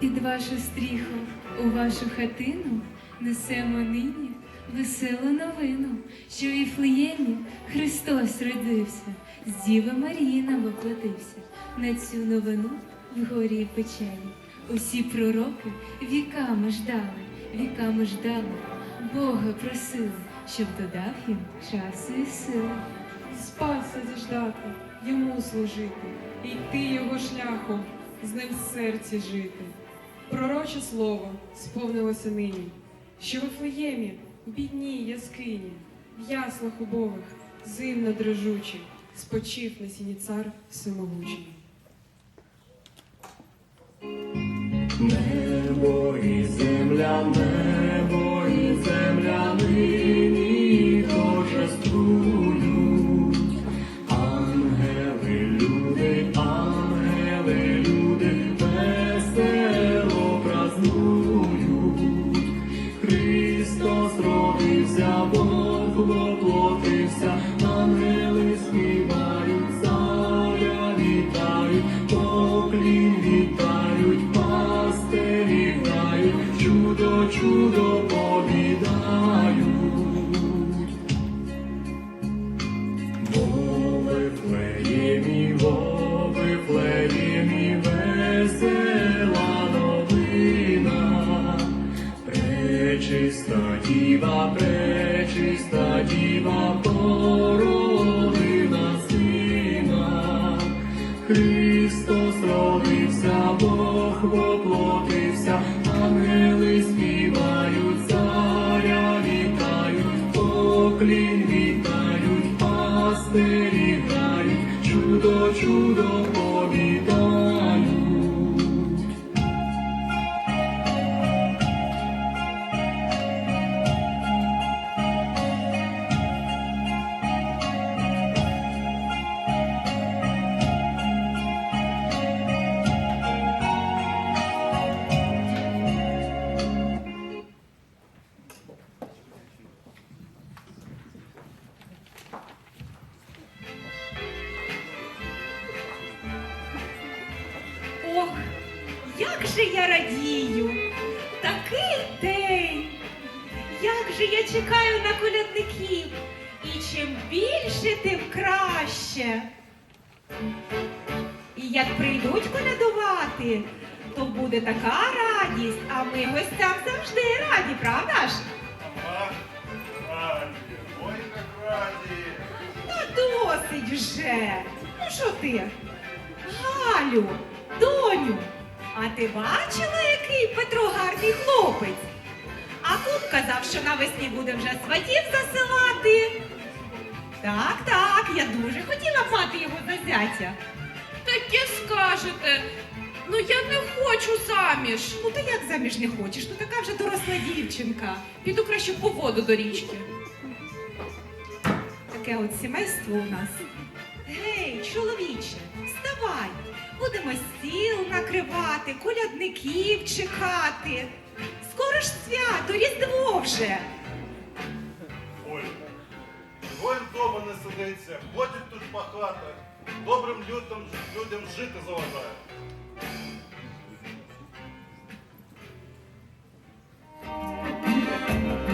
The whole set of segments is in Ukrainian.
Під вашу стріху у вашу хатину несемо нині веселу новину, що в Іфлеємі Христос родився, з Діви Марії воплотився. На цю новину в горі і печалі. Усі пророки віками ждали, віками ждали, Бога просили, щоб додав їм часу і сили. Спася заждати, йому служити, йти його шляхом, з ним в серці жити. Пророче слово сповнилося нині, що в Вифлеємі, бідній яскині, в яслах убогих, зимно дрожучий, спочив на сіні цар всемогучий. Небо і земля, краще. І як прийдуть колядувати, то буде така радість, а ми гостям завжди раді, правда ж? Ага. Ну, досить вже. Ну що ти? Галю, доню, а ти бачила, який Петро гарний хлопець? А кум казав, що навесні буде вже сватів засилати. Так, так, я дуже хотіла б мати його за зятя. Таке скажете. Ну я не хочу заміж. Ну ти як заміж не хочеш? Ну така вже доросла дівчинка. Піду краще по воду до річки. Таке от сімейство у нас. Гей, чоловіче, вставай. Будемо стіл накривати, колядників чекати. Скоро ж свято, Різдво вже. Воїн вдома не сидиться, ходить тут по хатах, добрим людям, людям жити заважає. Оце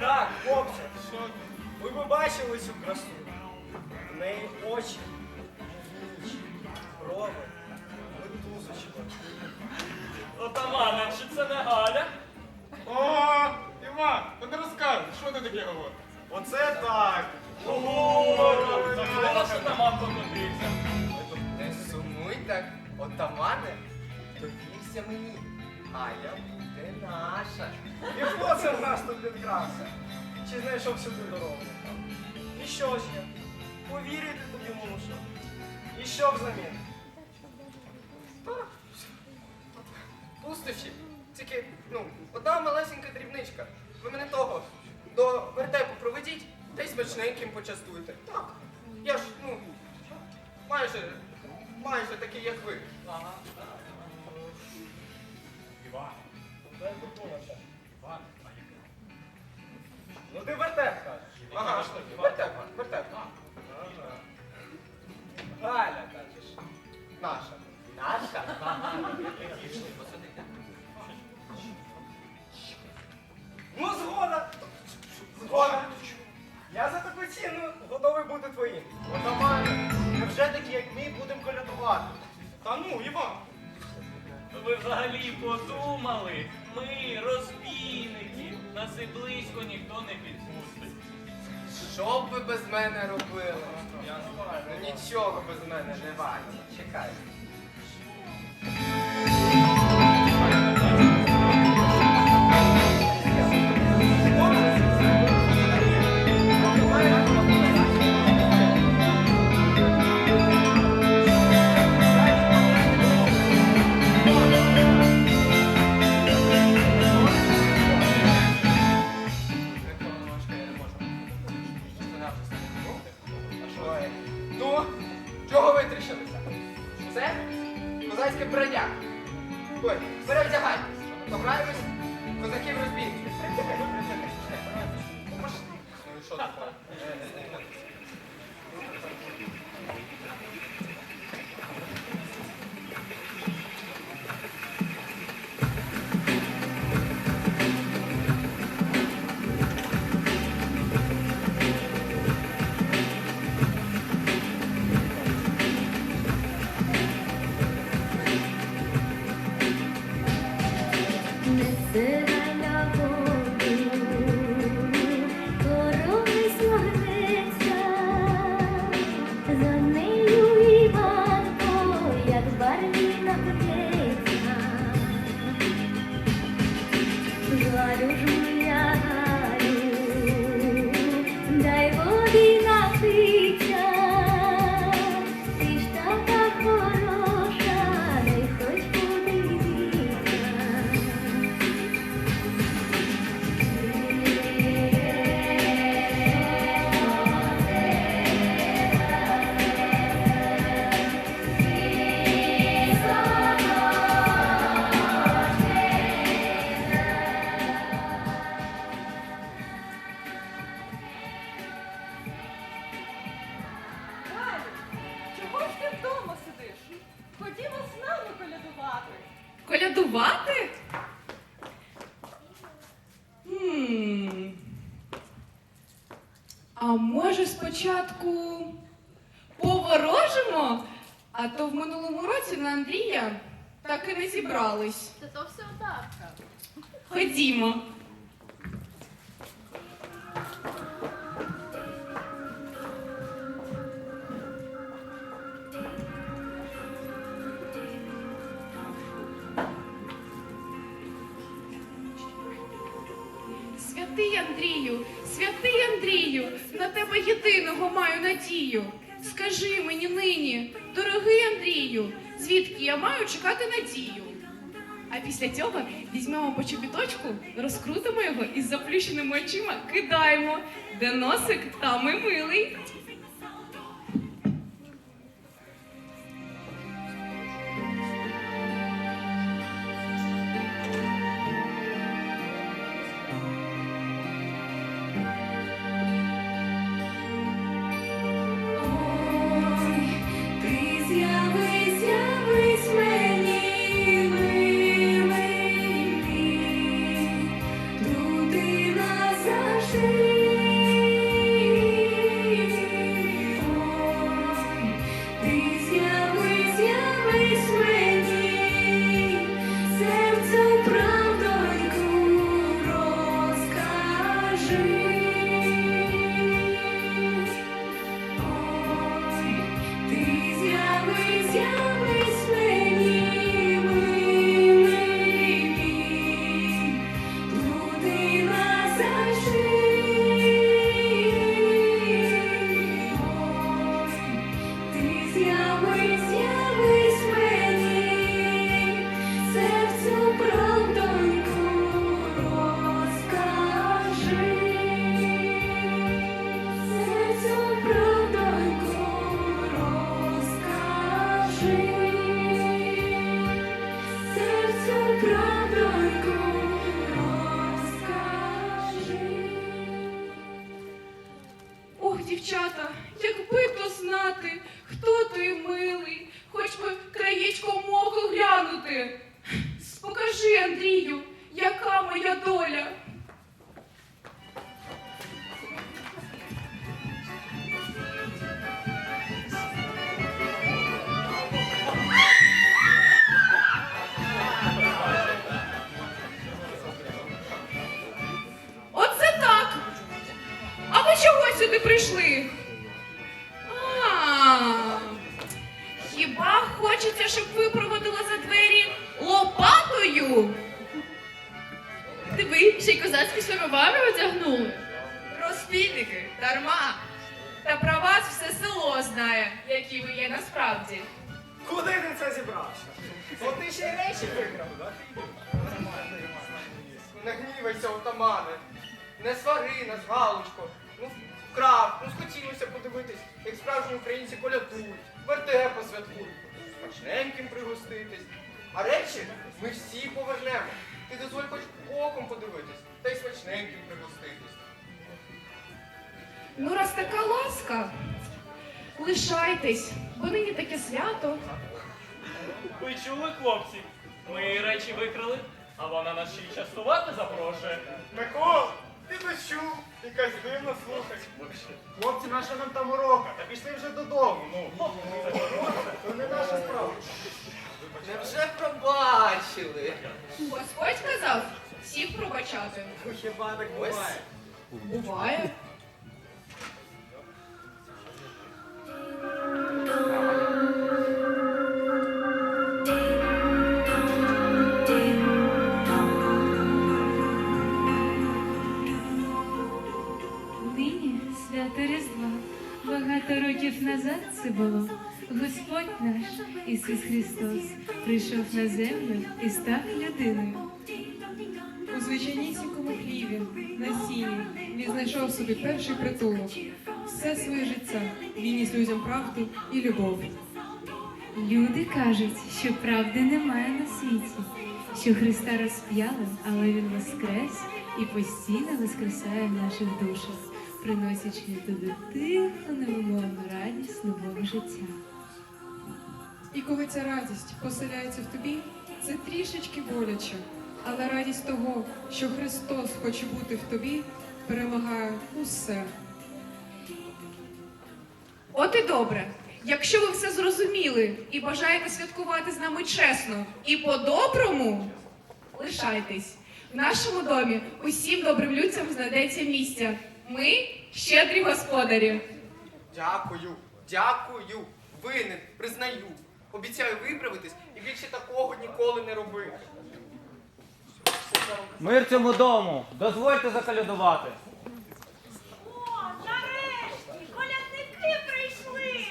Так, ти? Ви б бачили цю красу. В неї очі, вічі, брови, медузочка. Отамане, чи це не Галя? О, Іван, та не розказуй, що ти таке говориш? Оце так. Ого, що отаман покотився. Не сумуй так, отамане, довірся мені. Галя буде наша. І хто це в нас тут відкрався? Чи знайшов сюди дорогу? І що ж я? Повірити тобі мушу. І що взамін? Та, Пустощі. Тільки, ну, одна малесенька дрібничка. Ви мене того до вертепу проведіть та й смачненьким почастуйте. Так. Я ж, ну, майже, майже такий, як ви. Ага. Іван. Ну ти вертеп кажеш. Ага, вертеп, вертеп. Ага. Галя, кажеш. Наша. Наша? Ну, згода. Згода. Я за таку ціну готовий бути твоїм. Отамане, невже такі, як ми, будемо колядувати? Та ну, Іван. Ви взагалі подумали? Ми розбійники. Нас і близько ніхто не підпустить. Що б ви без мене робили? Ну нічого без мене не варто. Чекай. Спочатку поворожимо? А то в минулому році на Андрія так і не зібрались. Та то все удавка. Ходімо. Скажи мені нині, дорогий Андрію, звідки я маю чекати надію? А після цього візьмемо по чобіточку, розкрутимо його і з заплющеними очима кидаємо, де носик, там і милий. yapıyor. Не отамане. Не свари нас, Галочко. Ну, вкрав, ну схотілося подивитись, як справжні українці колядують, вертепа святкують, смачненьким пригоститись. А речі ми всі повернемо. Ти дозволь хоч оком подивитись, та й смачненьким пригоститись. Ну, раз така ласка, лишайтесь, бо нині таке свято. Ви чули, хлопці? Ми речі викрали, а вона нас ще й частувати запрошує. Микол, ти не чув? Якась дивна слухай. Хлопці, наша нам там урока, та пішли вже додому. Ну, це не наша справа. Невже пробачили? Господь казав, всім пробачати. Ну, Хіба так буває? Буває. Це було. Господь наш Ісус Христос прийшов на землю і став людиною. У звичайнісінькому хліві, на сіні, він знайшов собі перший притулок. Все своє життя він ніс людям правду і любов. Люди кажуть, що правди немає на світі, що Христа розп'яли, але Він воскрес і постійно воскресає в наших душах, приносячи туди тиху, невимовну радість нового життя. І коли ця радість поселяється в тобі, це трішечки боляче. Але радість того, що Христос хоче бути в тобі, перемагає усе. От і добре. Якщо ви все зрозуміли і бажаєте святкувати з нами чесно і по-доброму, лишайтесь. В нашому домі усім добрим людям знайдеться місця. Ми щедрі господарі. Дякую, дякую, винен, признаю. Обіцяю виправитись і більше такого ніколи не робити. Мир цьому дому! Дозвольте закалядувати. О, нарешті! Колядники прийшли!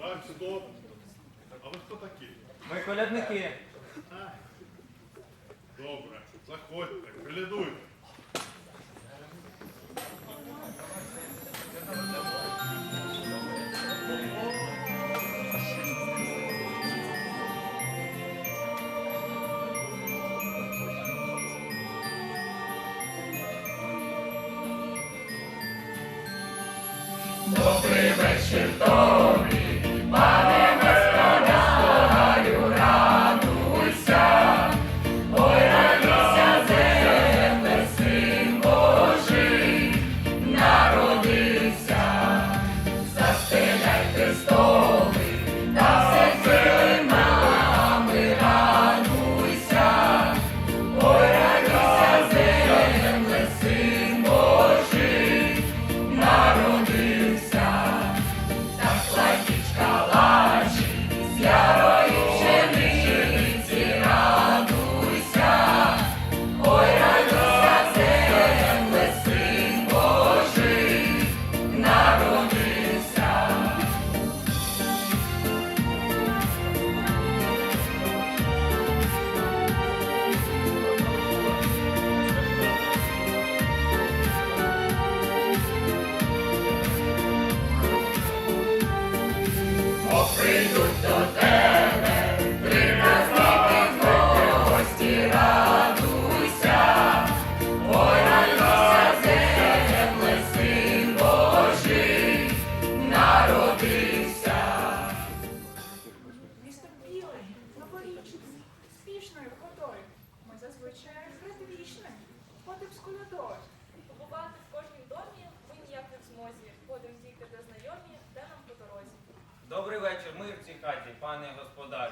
Так, чудово. А ви хто такі? Ми колядники. Добре, заходьте, колядуйте. Так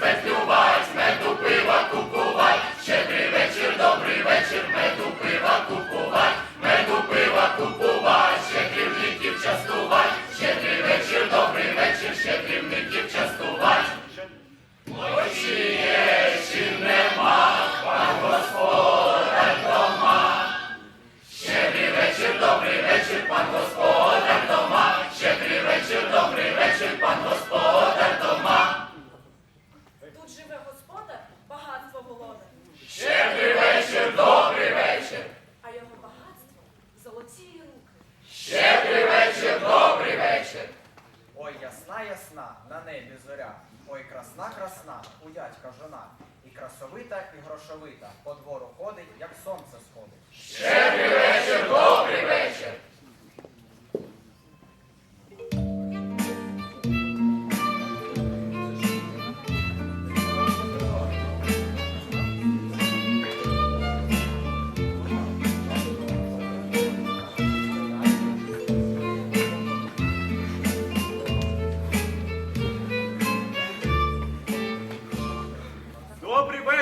Тут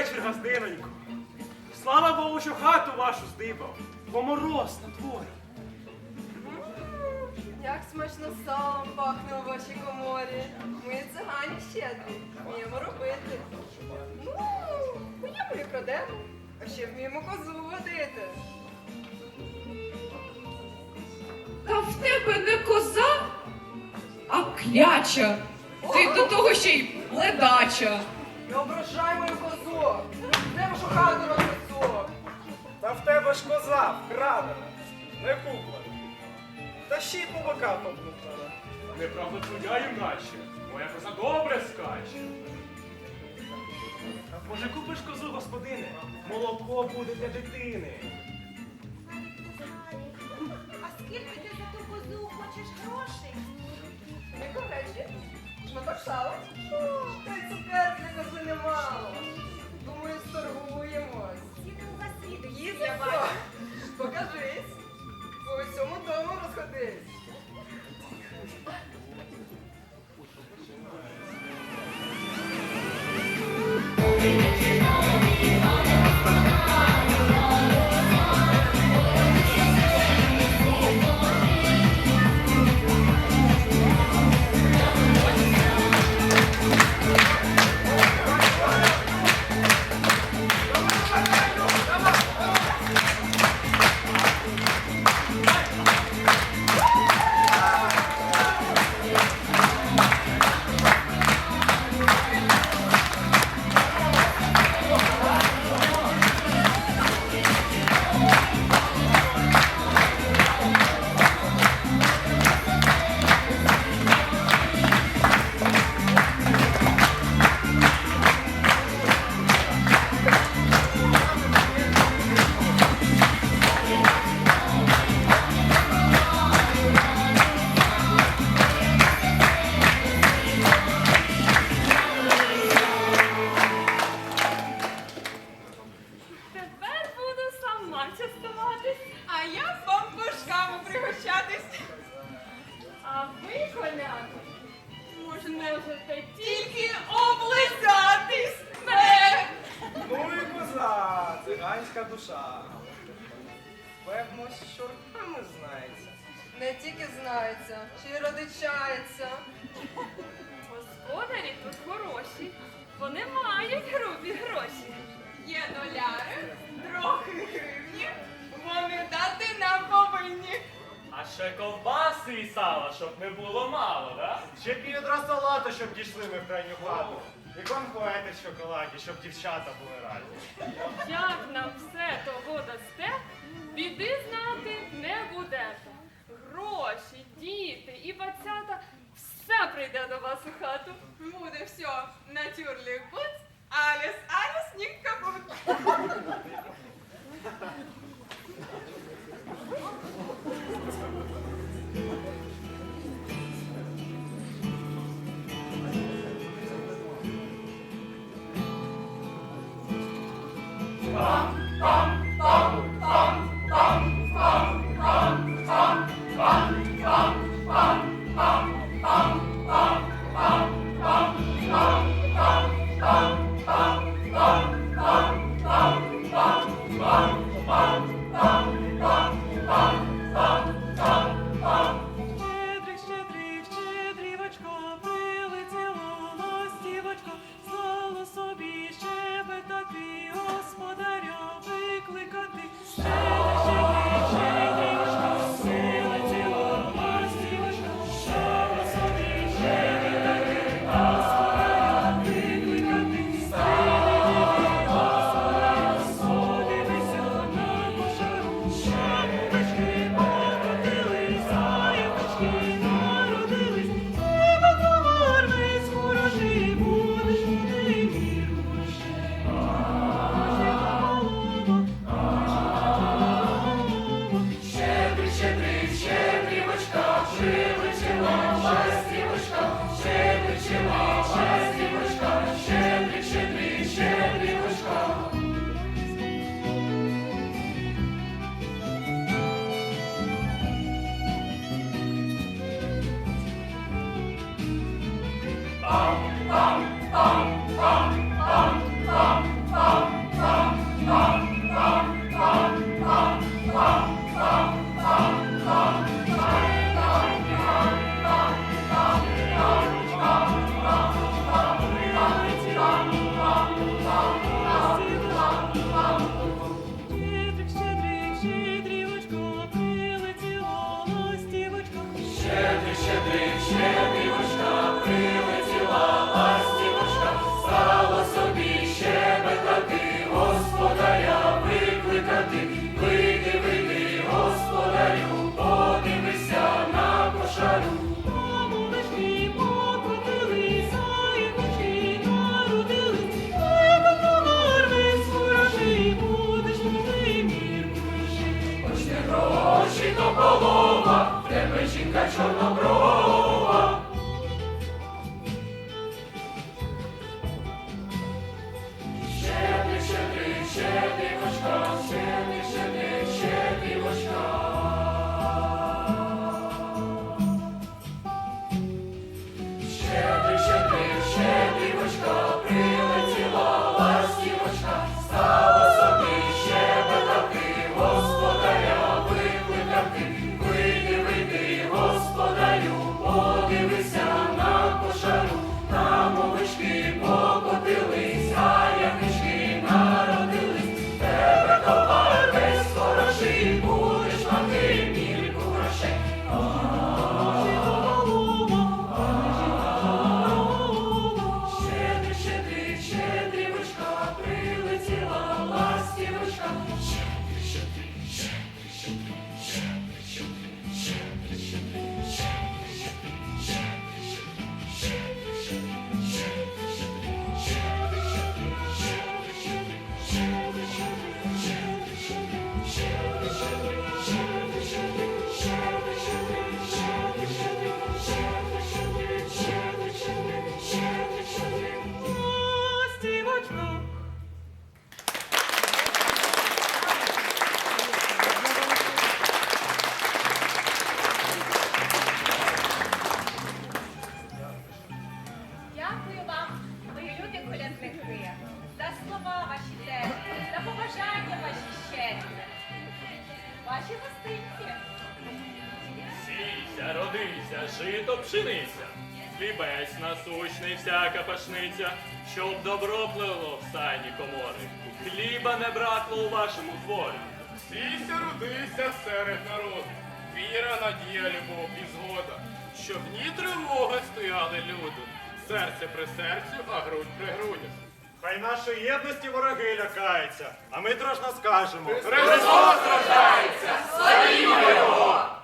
вечір, газдинонько. Слава Богу, що хату вашу здибав, бо мороз на дворі. Як смачно салом пахне у вашій коморі. Ми цигані щедрі, вміємо робити. Ну, поїмо і крадемо, а ще вміємо козу водити. Та в тебе не коза, а кляча. Ти до того ще й ледача. Не ображай мою козу! Не вашу хату рознесу! Та в тебе ж коза вкрадена, не купла. Та ще й по боках Не Неправда твоя, юначе. Моя коза добре скаче. Може купиш козу, господине? Молоко буде для дитини. Ще й родичається. Господарі тут хороші. Вони мають грубі гроші. Є доляри, трохи гривні. Вони дати нам повинні. А ще ковбаси і сала, щоб не було мало, да? Ще півдра салату, щоб дійшли ми в крайню хату. І конфети в шоколаді, щоб дівчата були раді. Як нам все того дасте, біди знати не будете. гроші, діти і бацята все прийде до вас у хату. Буде все натюрлі будь, аліс, аліс, нік капут. добро пливло в стайні комори, хліба не бракло у вашому дворі. Сійся, родися серед народу, віра, надія, любов і згода, щоб ні тривоги стояли люди. серце при серцю, а грудь при грудях. Хай нашої єдності вороги лякаються, а ми трошно скажемо. Христос рождається! Славімо його!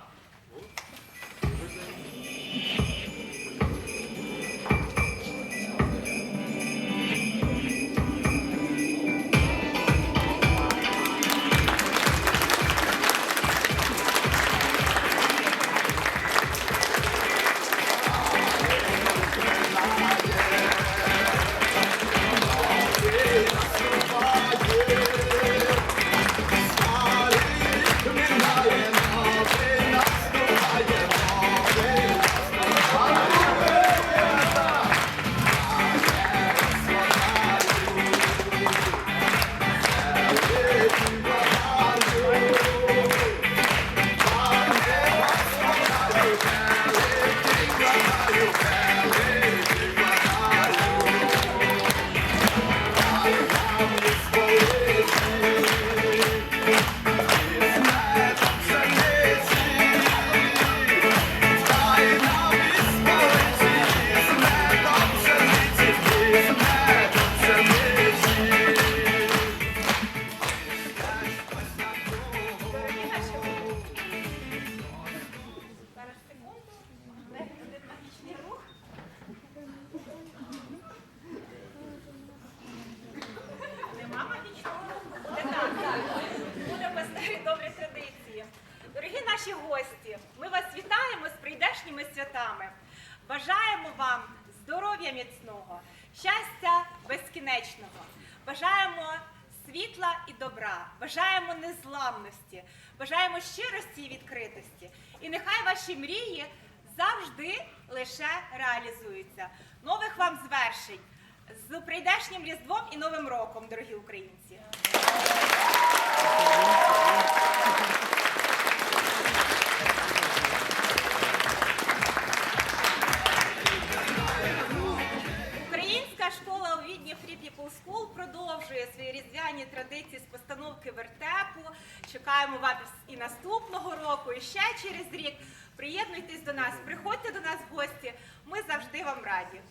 Міцного, щастя безкінечного. Бажаємо світла і добра, бажаємо незламності, бажаємо щирості і відкритості. І нехай ваші мрії завжди лише реалізуються. Нових вам звершень з прийдешнім Різдвом і Новим роком, дорогі українці. гарній традиції з постановки вертепу. Чекаємо вас і наступного року, і ще через рік. Приєднуйтесь до нас, приходьте до нас в гості. Ми завжди вам раді.